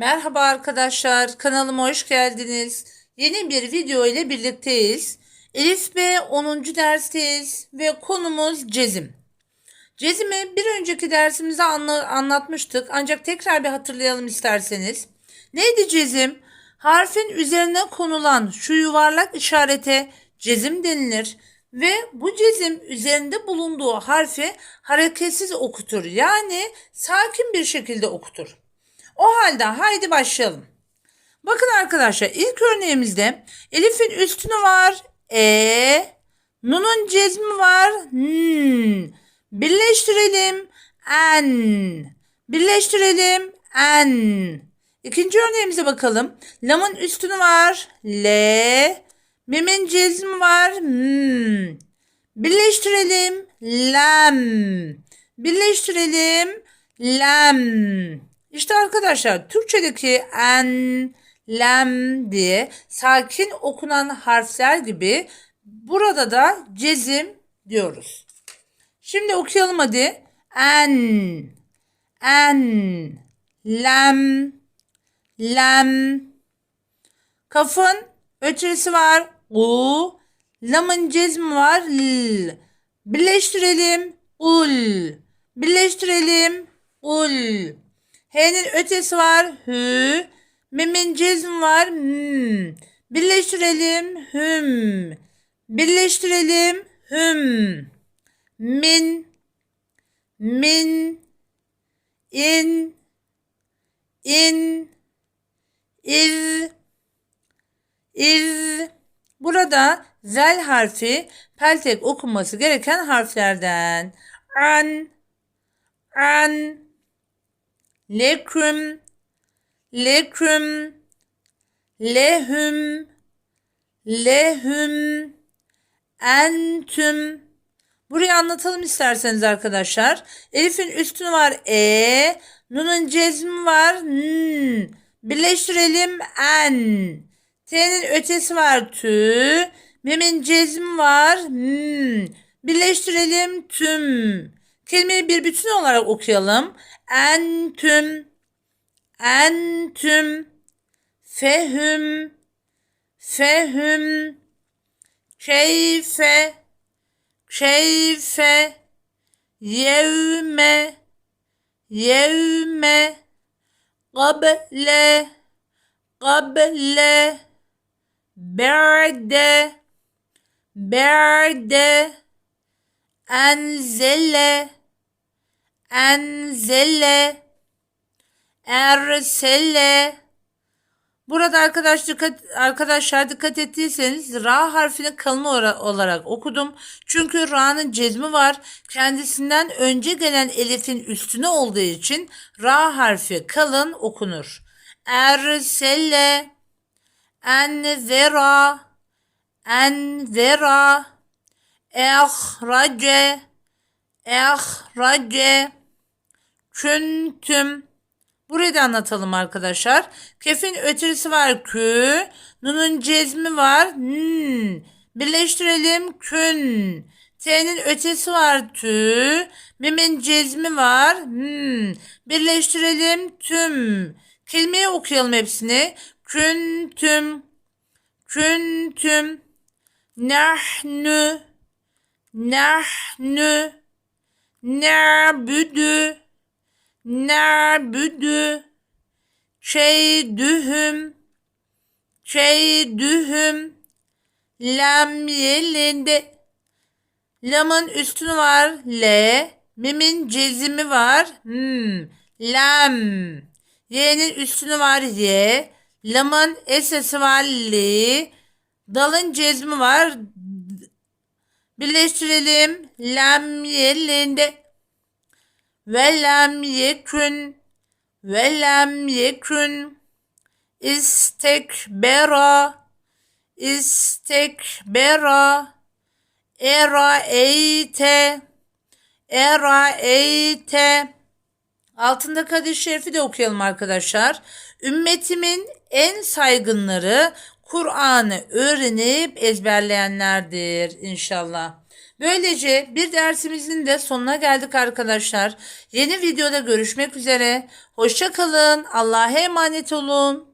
Merhaba arkadaşlar, kanalıma hoş geldiniz. Yeni bir video ile birlikteyiz. Elif B 10. dersteyiz ve konumuz cezim. Cezimi bir önceki dersimizde anla- anlatmıştık ancak tekrar bir hatırlayalım isterseniz. Neydi cezim? Harfin üzerine konulan şu yuvarlak işarete cezim denilir ve bu cezim üzerinde bulunduğu harfi hareketsiz okutur. Yani sakin bir şekilde okutur. O halde haydi başlayalım. Bakın arkadaşlar ilk örneğimizde Elif'in üstünü var. E. Nun'un cezmi var. N. Birleştirelim. En. Birleştirelim. En. İkinci örneğimize bakalım. Lam'ın üstünü var. L. Mim'in cezmi var. M. Birleştirelim. Lem. Birleştirelim. Lem. İşte arkadaşlar Türkçedeki en, lem diye sakin okunan harfler gibi burada da cezim diyoruz. Şimdi okuyalım hadi. En, en, lem, lem. Kafın ötürüsü var. U. Lamın cezmi var. L. Birleştirelim. Ul. Birleştirelim. Ul. H'nin ötesi var. Hü. Mim'in cezmi var. M. Birleştirelim. Hüm. Birleştirelim. Hüm. Min. Min. In. In. İz. İz. Burada zel harfi peltek okunması gereken harflerden. An. An. Leküm. Leküm. Lehüm. Lehüm. Entüm. Burayı anlatalım isterseniz arkadaşlar. Elif'in üstünü var e. Nun'un cezmi var n. Birleştirelim en. T'nin ötesi var tü. Mim'in cezmi var m. Birleştirelim tüm. Kelimeyi bir bütün olarak okuyalım. Entüm. Entüm. Fehüm. Fehüm. Keyfe. Keyfe. Yevme. Yevme. Kable. Kable. Berde. Berde. Enzele. Enzele. Ersele. Burada arkadaş dikkat, arkadaşlar dikkat ettiyseniz ra harfini kalın olarak okudum. Çünkü ra'nın cezmi var. Kendisinden önce gelen elifin üstüne olduğu için ra harfi kalın okunur. Ersele. Enzera. Enzera. Ehrace. Ehrace. Küntüm. Burayı da anlatalım arkadaşlar. Kefin ötürüsü var kü. Nun'un cezmi var n. Birleştirelim kün. T'nin ötesi var tü. Mim'in cezmi var m. Birleştirelim tüm. Kelimeyi okuyalım hepsini. Küntüm. Küntüm. Nahnu. Nahnu. Na'budu. Na'budu şeydühüm şeydühüm lam yelinde lamın üstünü var l mimin cezimi var hmm. lam y'nin üstünü var y lamın esesi var li dalın cezmi var birleştirelim lam yelinde ve lem yekün ve lem yekün istekbera istekbera era eite era eite altındaki hadis-i şerifi de okuyalım arkadaşlar. Ümmetimin en saygınları Kur'an'ı öğrenip ezberleyenlerdir inşallah. Böylece bir dersimizin de sonuna geldik arkadaşlar. Yeni videoda görüşmek üzere. Hoşça kalın. Allah'a emanet olun.